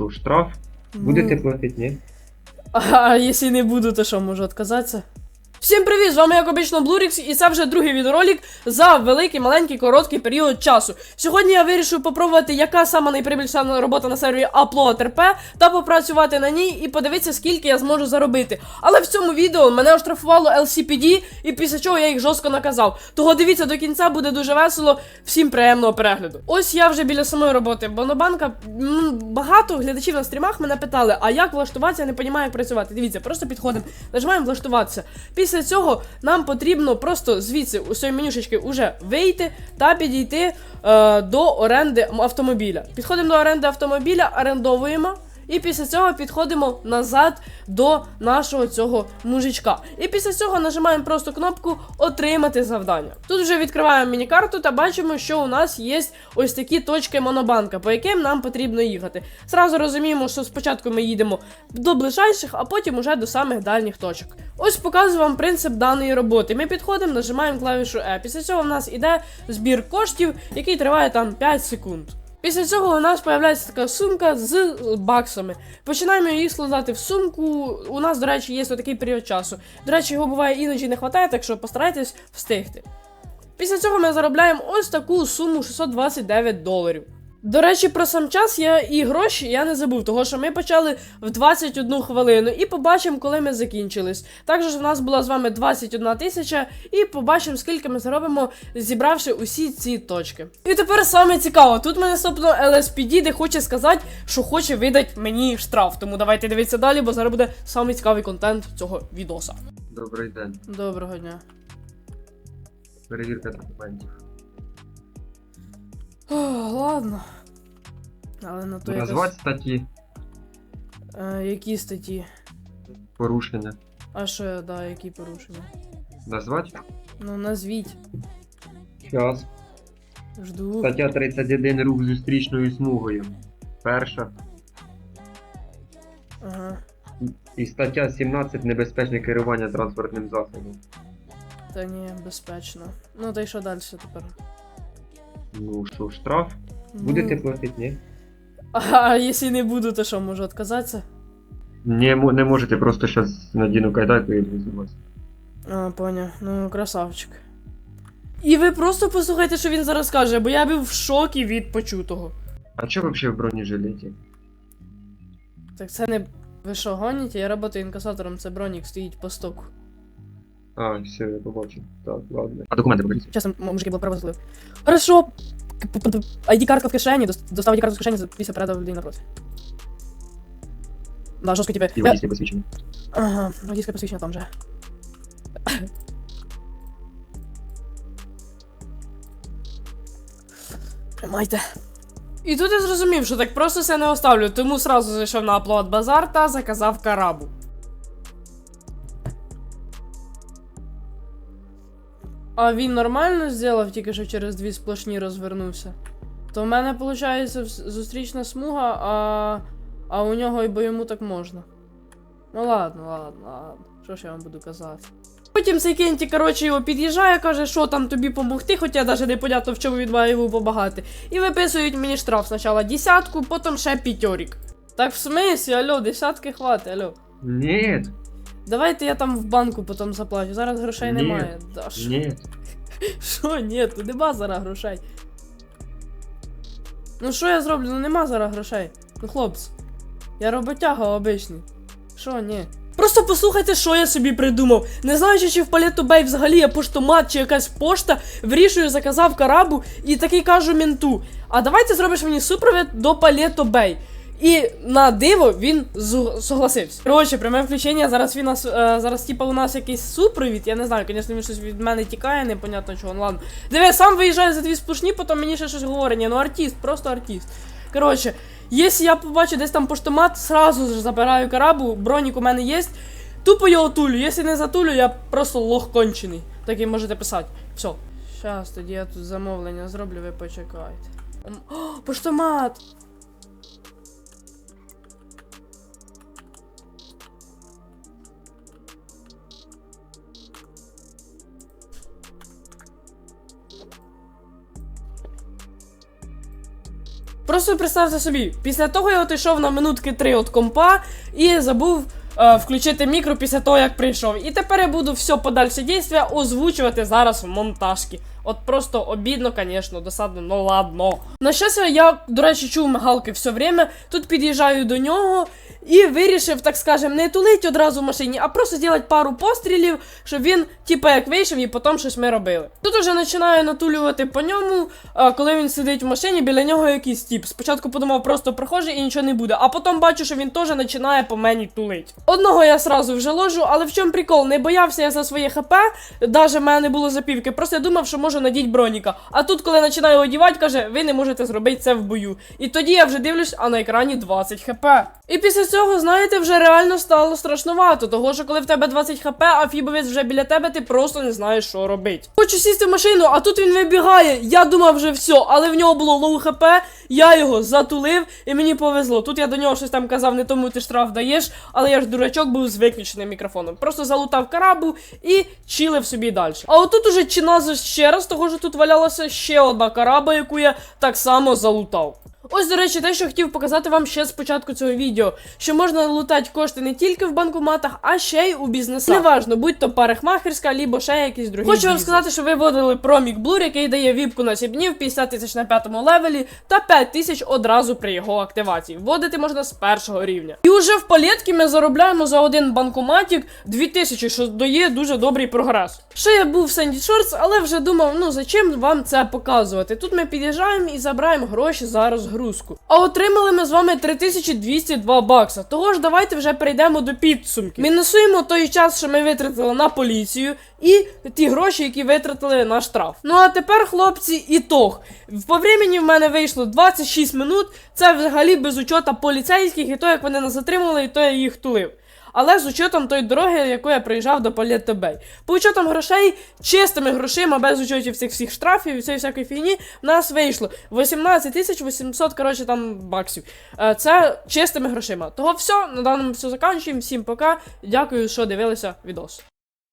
що, штраф? Будете платити, ні? А якщо не буду, то що, можу відказатися? Всім привіт! З вами як обично Блурікс, і це вже другий відеоролик за великий, маленький, короткий період часу. Сьогодні я вирішив попробувати, яка сама найприбільша робота на сервері Upload RP, та попрацювати на ній і подивитися, скільки я зможу заробити. Але в цьому відео мене оштрафувало LCPD, і після чого я їх жорстко наказав. Того дивіться до кінця, буде дуже весело. Всім приємного перегляду. Ось я вже біля самої роботи. Монобанка м, багато глядачів на стрімах мене питали, а як влаштуватися, я не розумію, як працювати. Дивіться, просто підходимо, нажимаємо влаштуватися. Після цього нам потрібно просто звідси у цієї менюшечки уже вийти та підійти е, до оренди автомобіля. Підходимо до оренди автомобіля, орендовуємо. І після цього підходимо назад до нашого цього мужичка. І після цього нажимаємо просто кнопку Отримати завдання. Тут вже відкриваємо міні-карту та бачимо, що у нас є ось такі точки монобанка, по яким нам потрібно їхати. Зразу розуміємо, що спочатку ми їдемо до ближайших, а потім уже до самих дальніх точок. Ось показую вам принцип даної роботи. Ми підходимо, нажимаємо клавішу E. Після цього в нас іде збір коштів, який триває там 5 секунд. Після цього у нас з'являється така сумка з баксами. Починаємо її складати в сумку. У нас, до речі, є такий період часу. До речі, його буває іноді не вистачає, так що постарайтесь встигти. Після цього ми заробляємо ось таку суму 629 доларів. До речі, про сам час я і гроші я не забув, того що ми почали в 21 хвилину і побачимо, коли ми закінчились. Також в нас була з вами 21 тисяча, і побачимо, скільки ми заробимо, зібравши усі ці точки. І тепер саме цікаво, тут мене стопно LSPD, де хоче сказати, що хоче видати мені штраф. Тому давайте дивитися далі, бо зараз буде самий цікавий контент цього відоса. Добрий день. Доброго дня. Перевірка документів. О, ладно. Але на то Назвати якось... статті Е, які статті? порушення. А що, да, які порушення? Назвати? Ну, назвіть. Час. Жду. Стаття 31 рух зустрічною смугою. Перша. Ага. І стаття 17 небезпечне керування транспортним засобом. Та ні, безпечно. Ну, та й що далі тепер? Ну що, штраф? Будете Ну, платити, ні? А якщо не буду, то що, можу відказатися? Не, мо- не можете, просто зараз надіну кайданку і відвезу вас. А, поняв. Ну, красавчик. І ви просто послухайте, що він зараз каже, бо я був в шокі від почутого. А чого взагалі в бронежилеті? Так це не. Ви що, гоніте? Я працюю інкасатором, це бронік стоїть по стоку. А, все, я побачив. Так, ладно. А документи покажіть. Чесно, м- мужики було право злив. Хорошо. ID-картка в кишені, дос- достав ID-карту з кишені, після передав людей напроти. Да, жорстко тебе. І водійське посвідчення. Ага, водійське посвідчення там же. Тримайте. І тут я зрозумів, що так просто все не оставлю, тому сразу зайшов на Upload Базар та заказав карабу. А він нормально зробив, тільки що через дві сплошні розвернувся. То в мене, виходить, зустрічна смуга, а, а у нього і бо йому так можна. Ну ладно, ладно, ладно. Що ж я вам буду казати? Потім цей Кенті, коротше, його під'їжджає, каже, що там тобі помогти, хоча навіть непонятно в чому від має його побагати. І виписують мені штраф спочатку десятку, потім ще п'ятьорік. Так в смислі, алло, десятки хватить, алло. Ні, Давайте я там в банку потім заплачу. Зараз грошей Ні, немає. Да, що? ні. Що, ні, тут нема зараз грошей. Ну що я зроблю? Ну нема зараз грошей. Ну хлопці. Я роботяга обичний. Що, ні? Просто послухайте, що я собі придумав. Не знаючи, чи в Палету Бей взагалі є поштомат чи якась пошта, вирішую, заказав карабу і такий кажу менту. А давайте зробиш мені супровід до Палето Бей. І на диво він согласився. Коротше, пряме включення. Зараз він нас е, зараз, типа, у нас якийсь супровід. Я не знаю, звісно, він щось від мене тікає, непонятно чого. Ну ладно. Диви, сам виїжджає за дві сплошні, потім мені ще щось говорить. Ну артист, просто артист. Коротше, якщо я побачу десь там поштомат, сразу ж забираю карабу, бронік у мене є. Тупо його тулю. Якщо не затулю, я просто лох кончений. Так і можете писати. Все. Щас, тоді я тут замовлення зроблю, ви почекайте. О, поштомат! Просто представте собі, після того я отійшов на минутки три від компа і забув е, включити мікро після того, як прийшов. І тепер я буду все подальше дійство озвучувати зараз в монтажці. От просто обідно, звісно, досадно, ну ладно. На щастя, я, до речі, чув мигалки все время. Тут під'їжджаю до нього і вирішив, так скажем, не тулить одразу в машині, а просто зробити пару пострілів, щоб він, типа, як вийшов, і потім щось ми робили. Тут уже починаю натулювати по ньому, коли він сидить в машині, біля нього якийсь тіп. Спочатку подумав, просто прохожий і нічого не буде, а потім бачу, що він теж починає по мені тулить. Одного я сразу вже ложу, але в чому прикол? Не боявся я за своє хп, навіть в мене не було запівки. Просто я думав, що можу надіть броніка. А тут, коли починаю одівати, каже, ви не можете зробити це в бою. І тоді я вже дивлюсь, а на екрані 20 хп. І після цього, знаєте, вже реально стало страшнувато. Того, що коли в тебе 20 хп, а фібовець вже біля тебе, ти просто не знаєш, що робити. Хочу сісти в машину, а тут він вибігає. Я думав вже все, але в нього було лоу хп, я його затулив, і мені повезло. Тут я до нього щось там казав, не тому ти штраф даєш, але я ж дурачок був з виключеним мікрофоном. Просто залутав карабу і чилив собі далі. А отут уже чиназу ще раз, того що тут валялася ще одна караба, яку я так само залутав. Ось, до речі, те, що хотів показати вам ще з початку цього відео, що можна лутати кошти не тільки в банкоматах, а ще й у бізнесах. Неважно, будь то парикмахерська, або ще якийсь другий. Хочу вам сказати, що ви вводили промік Blur, який дає віпку на 7 днів, 50 тисяч на п'ятому левелі та 5 тисяч одразу при його активації. Вводити можна з першого рівня. І уже в палетки ми заробляємо за один банкоматік 2000, що дає дуже добрий прогрес. Ще я був в Sandy Shorts, але вже думав, ну зачем вам це показувати? Тут ми під'їжджаємо і забираємо гроші за розгрузку. А отримали ми з вами 3202 бакса. Того ж давайте вже перейдемо до підсумків. Мінусуємо той час, що ми витратили на поліцію, і ті гроші, які витратили на штраф. Ну а тепер, хлопці, ітог. По времені в мене вийшло 26 минут. Це взагалі без учота поліцейських, і то, як вони нас затримали, і то я їх тулив. Але з учетом тої дороги, яку я приїжджав до Палетто Бей. По учетам грошей, чистими грошима, без учотів цих всіх штрафів і цієї всякої фігні, в нас вийшло 18 тисяч 800, коротше, там баксів. Е, Це чистими грошима. Того все, на даному все закінчуємо. Всім пока. Дякую, що дивилися відос.